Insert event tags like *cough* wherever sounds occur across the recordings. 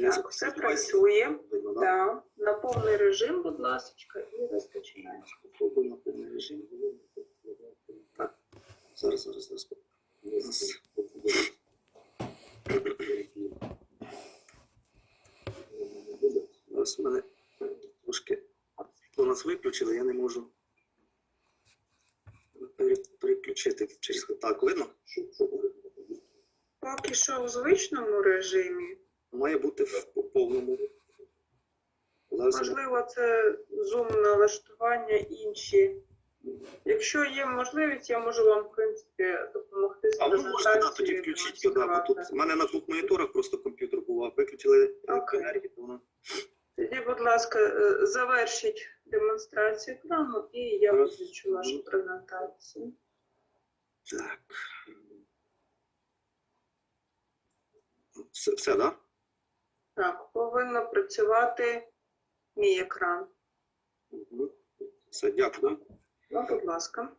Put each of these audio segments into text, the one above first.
Так, все працює. Да? На повний режим, будь ласка, і розпочинаємо. Попробуй на повний режим. Так, зараз, зараз, зараз. В мене трошки у нас виключили, я не можу переключити через так. Видно? Поки що у звичному режимі. Має бути в повному. Можливо, це зум налаштування інші. Якщо є можливість, я можу вам, в принципі, допомогти з А ви можете да, тоді включити да, бо тут в мене на двох моніторах просто комп'ютер був, а виключили Окей. енергію, то воно. Тоді, будь ласка, е, завершіть демонстрацію екрану, і я виключу вашу презентацію. Так. Все, все, да? Так, повинно працювати мій екран. Все, дякую. Ну, будь ласка.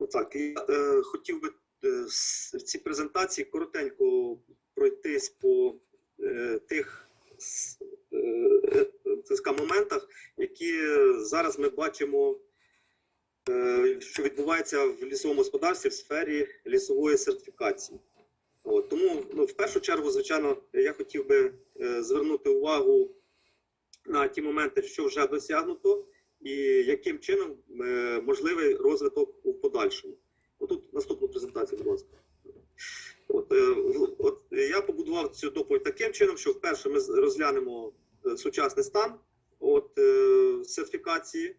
Ну, Так, я е, хотів би е, в цій презентації коротенько пройтись по е, тих е, е, моментах, які зараз ми бачимо, е, що відбувається в лісовому господарстві в сфері лісової сертифікації. От, тому ну, в першу чергу, звичайно, я хотів би е, звернути увагу на ті моменти, що вже досягнуто, і яким чином е, можливий розвиток у подальшому. Отут наступну презентацію, будь ласка. От, е, от я побудував цю доповідь таким чином, що вперше ми розглянемо сучасний стан от, сертифікації.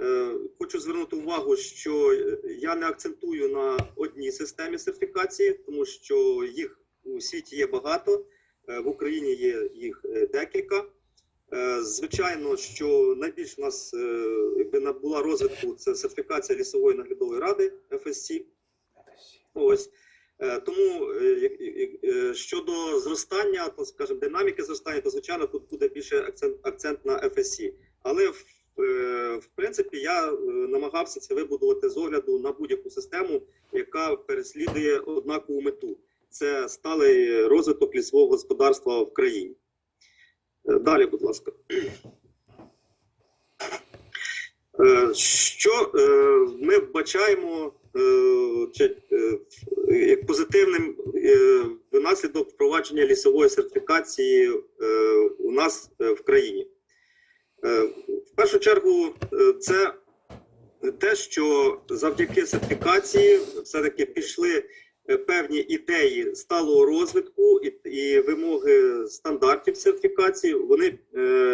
Е, Хочу звернути увагу, що я не акцентую на одній системі сертифікації, тому що їх у світі є багато, е, в Україні є їх е, декілька. Звичайно, що найбільш у нас якби набула розвитку це сертифікація лісової наглядової ради FSC. Ось тому щодо зростання, то скажімо, динаміки зростання, то звичайно тут буде більше акцент, акцент на FSC. Але в, в принципі я е, намагався це вибудувати з огляду на будь-яку систему, яка переслідує однакову мету. Це сталий розвиток лісового господарства в країні. Е, Далі, будь ласка. Е, Що е, ми вбачаємо е, е, як позитивним е, внаслідок впровадження лісової сертифікації е, у нас е, в країні? Е, В першу чергу, е, це те, що завдяки сертифікації все-таки пішли е, певні ідеї сталого розвитку і, вимоги стандартів сертифікації, вони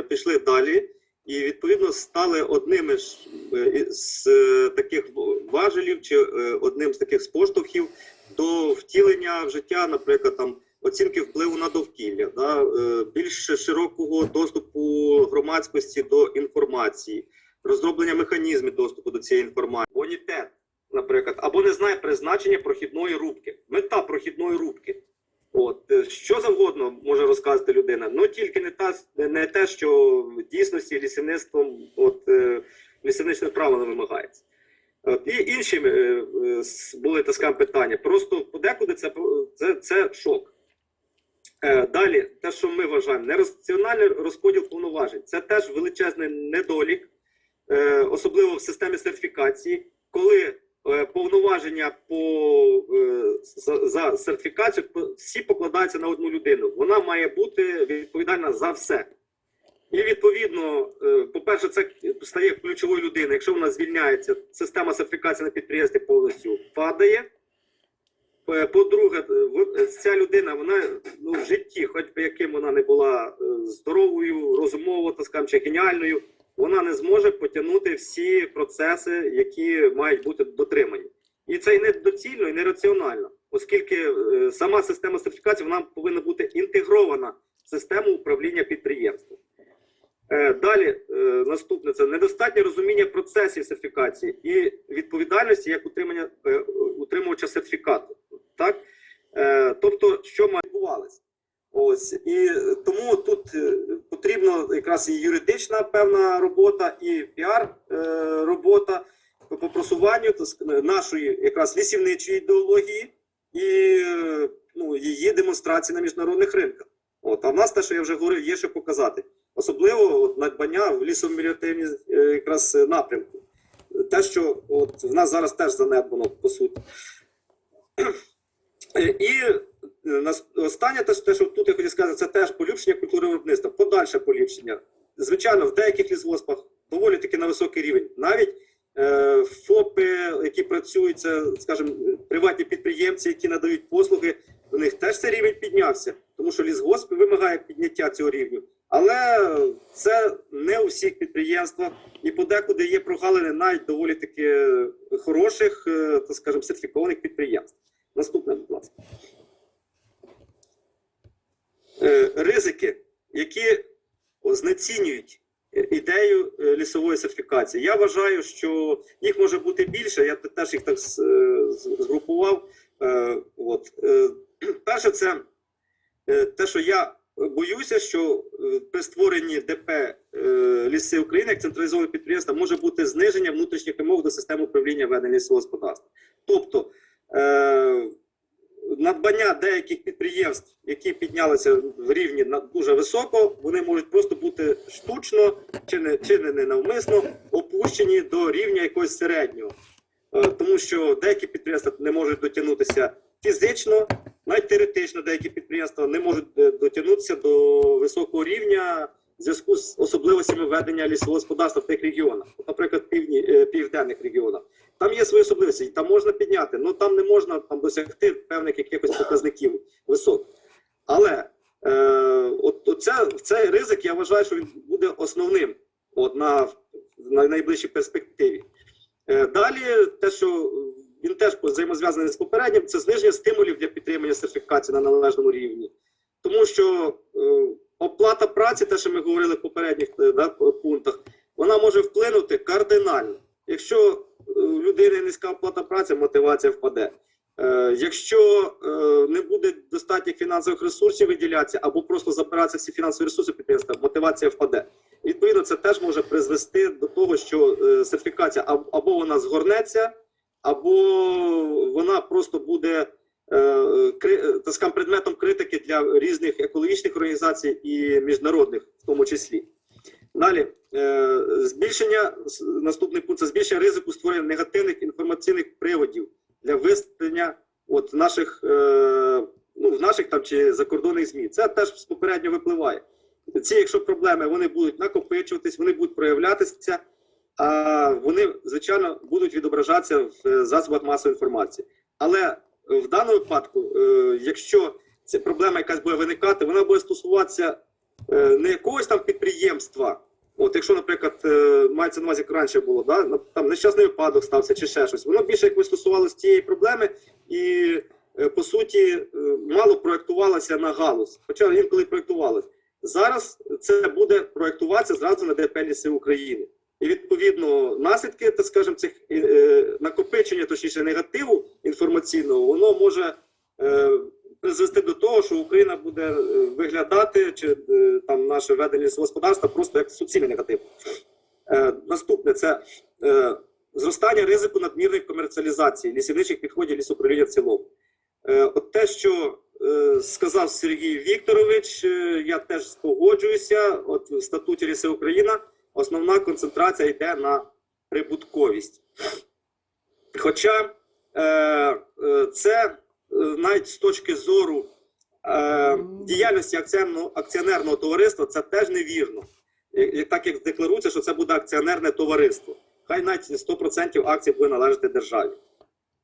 пішли далі і відповідно стали одними з таких важелів чи одним з таких споштовхів до втілення в життя, наприклад, там оцінки впливу на довкілля, да, е, більш широкого доступу громадськості до інформації, розроблення механізмів доступу до цієї інформації, бонітет, наприклад, або не знає призначення прохідної рубки, мета прохідної рубки. От е, що завгодно може розказати людина, ну тільки не та не те, що в дійсності лісівництвом, от е, лісівничне право не вимагається. От, і інші були так скажемо, питання. Просто подекуди це, це, це шок. Е, далі, те, що ми вважаємо, нераціональний розподіл повноважень. Це теж величезний недолік, е, особливо в системі сертифікації, коли е, повноваження по за, сертифікацію всі покладаються на одну людину. Вона має бути відповідальна за все. І відповідно, по-перше, це стає ключовою людиною. Якщо вона звільняється, система сертифікації на підприємстві повністю падає. Е, По-друге, е, е, ця людина, вона ну, в житті, хоч би яким вона не була здоровою, розумово, так скажемо, чи геніальною, вона не зможе потягнути всі процеси, які мають бути дотримані. І це і недоцільно, і нераціонально, оскільки сама система сертифікації вона повинна бути інтегрована в систему управління підприємством. Е, Далі е, наступне це недостатнє розуміння процесів сертифікації і відповідальності як утримання е, утримувача сертифікату. Так? Тобто, що має відбувалося? Ось і тому тут потрібна якраз і юридична певна робота, і піар робота по просуванню нашої якраз лісівничої ідеології і ну, її демонстрації на міжнародних ринках. От, а в нас те, що я вже говорив, є що показати. Особливо от, надбання в лісомілітарній якраз е, напрямку. Те, що от, в нас зараз теж занедбано, по суті. Е, І е, останнє, те, що тут я хотів сказати, це теж поліпшення культури виробництва, подальше поліпшення. Звичайно, в деяких лісгоспах доволі таки на високий рівень. Навіть е, ФОПи, які працюють, це, скажімо, приватні підприємці, які надають послуги, у них теж цей рівень піднявся, тому що лісгосп вимагає підняття цього рівню. Але всіх підприємствах, і подекуди є прогалини навіть доволі таки хороших, е, так скажімо, сертифікованих підприємств. Наступне, будь ласка. Е, Ризики, які знецінюють е, ідею е, лісової сертифікації. Я вважаю, що їх може бути більше. Я теж їх так е, згрупував. Е, От. Е, *clears throat* Перше, це е, те, що я боюся, що е, при створенні ДП е, Ліси України як централізованого підприємства може бути зниження внутрішніх вимог до системи управління ведення лісового господарства. Тобто е, надбання деяких підприємств, які піднялися в рівні дуже високо, вони можуть просто бути штучно чи не чи не навмисно опущені до рівня якогось середнього. Тому що деякі підприємства не можуть дотягнутися фізично, навіть теоретично деякі підприємства не можуть е, дотягнутися до високого рівня в зв'язку з особливостями ведення лісового господарства в тих регіонах, наприклад, півдні, е, південних регіонах. Там є свої особливості, там можна підняти, але там не можна там досягти певних якихось показників високих. Але е, от, от цей ризик я вважаю, що він буде основним от, на, на найближчій перспективі. Е, далі, те, що він теж взаємозв'язаний з попереднім, це зниження стимулів для сертифікації на належному рівні. Тому що е, оплата праці, те, що ми говорили в попередніх е, да, пунктах, вона може вплинути кардинально. Якщо е, у людини низька оплата праці, мотивація впаде. Е, якщо е, не буде достатніх фінансових ресурсів виділятися або просто забиратися всі фінансові ресурси підприємства, мотивація впаде. Відповідно, це теж може призвести до того, що е, сертифікація або вона згорнеться, або вона просто буде так скажемо, предметом критики для різних екологічних організацій і міжнародних, в тому числі. Далі е, збільшення наступний пункт це збільшення ризику створення негативних інформаційних приводів для виставлення от наших е, ну в наших там чи закордонних змі. Це теж попередньо випливає. Ці, якщо проблеми, вони будуть накопичуватись, вони будуть проявлятися, а вони звичайно будуть відображатися в е, засобах масової інформації. Але в даному випадку, е, якщо ця проблема якась буде виникати, вона буде стосуватися е, не якогось там підприємства. От, якщо, наприклад, е, мається на увазі, як раніше було, да? там нещасний випадок стався чи ще щось, воно більше якось стосувалося тієї проблеми і, е, по суті, е, мало проєктувалося на галузь, хоча інколи проєктувалося. Зараз це буде проєктуватися зразу на ДП «Ліси України. І відповідно наслідки, так скажемо, цих е, е, накопичення, точніше негативу інформаційного, воно може е, призвести до того, що Україна буде е, виглядати чи е, там наше ведення господарства просто як суцільний негатив. Е, наступне це е, зростання ризику надмірної комерціалізації лісівничих підходів лісуправління в цілому. Е, от те, що е, сказав Сергій Вікторович, е, я теж погоджуюся. От в статуті Ліси Україна основна концентрація йде на прибутковість. Хоча е, е, це е, навіть з точки зору е, діяльності акціонерного, акціонерного товариства, це теж невірно. Так як декларується, що це буде акціонерне товариство. Хай навіть 100% акцій буде належати державі.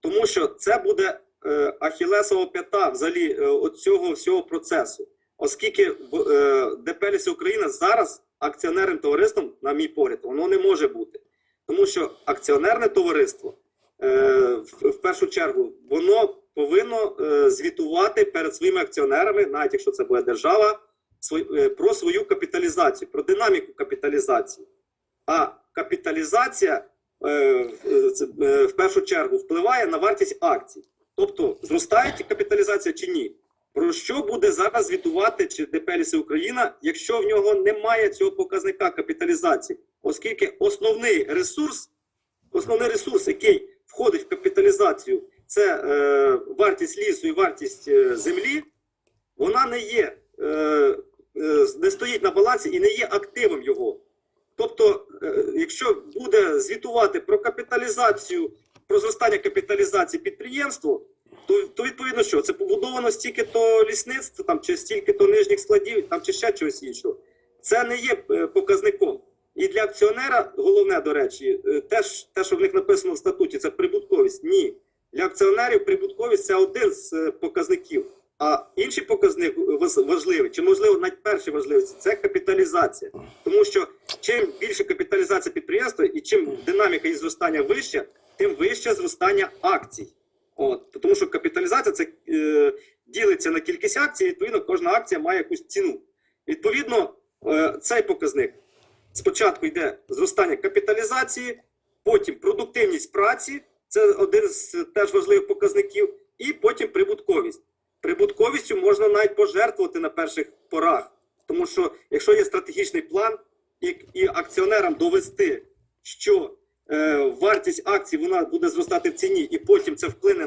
Тому що це буде е, ахілесова п'ята взагалі е, цього всього процесу. Оскільки е, ДП «Ліси Україна зараз акціонерним товариством, на мій погляд, воно не може бути. Тому що акціонерне товариство е, в, першу чергу воно повинно е, звітувати перед своїми акціонерами, навіть якщо це буде держава, е, про свою капіталізацію, про динаміку капіталізації. А капіталізація в першу чергу впливає на вартість акцій. Тобто, зростає капіталізація чи ні? Про що буде зараз звітувати чи ДП «Ліси Україна, якщо в нього немає цього показника капіталізації, оскільки основний ресурс, основний ресурс, який входить в капіталізацію, це е, вартість лісу і вартість е, землі, вона не є, е, е, не стоїть на балансі і не є активом його. Тобто, е, якщо буде звітувати про капіталізацію, про зростання капіталізації підприємства, то, то відповідно що? Це побудовано стільки то лісництв, там, чи стільки то нижніх складів, там, чи ще чогось іншого. Це не є е, показником. І для акціонера, головне, до речі, е, теж те, що в них написано в статуті, це прибутковість. Ні. Для акціонерів прибутковість це один з е, показників. А інший показник важливий, чи можливо навіть перший важливий, це капіталізація. Тому що чим більше капіталізація підприємства і чим динаміка її зростання вища, тим вище зростання акцій. От, тому що капіталізація це е, ділиться на кількість акцій, відповідно, кожна акція має якусь ціну. Відповідно, е, цей показник спочатку йде зростання капіталізації, потім продуктивність праці, це один з теж важливих показників, і потім прибутковість. Прибутковістю можна навіть пожертвувати на перших порах, тому що якщо є стратегічний план, і, і акціонерам довести, що вартість акцій вона буде зростати в ціні, і потім це вплине на